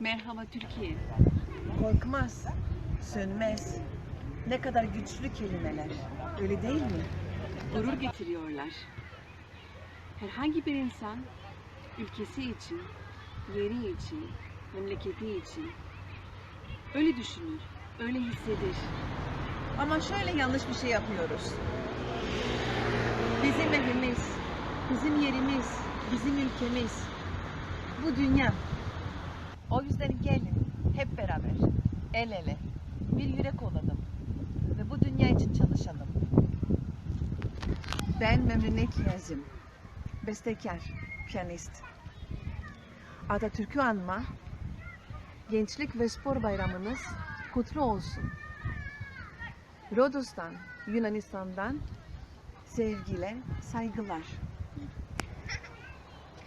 Merhaba Türkiye. Korkmaz, sönmez. Ne kadar güçlü kelimeler. Öyle değil mi? Gurur getiriyorlar. Herhangi bir insan ülkesi için, yeri için, memleketi için öyle düşünür, öyle hissedir. Ama şöyle yanlış bir şey yapıyoruz. Bizim evimiz, bizim yerimiz, bizim ülkemiz, bu dünya o yüzden gelin hep beraber, el ele, bir yürek olalım ve bu dünya için çalışalım. Ben Memnuniyet Yazım, bestekar, piyanist. Atatürk'ü anma, Gençlik ve Spor Bayramınız kutlu olsun. Rodos'tan, Yunanistan'dan sevgiyle, saygılar.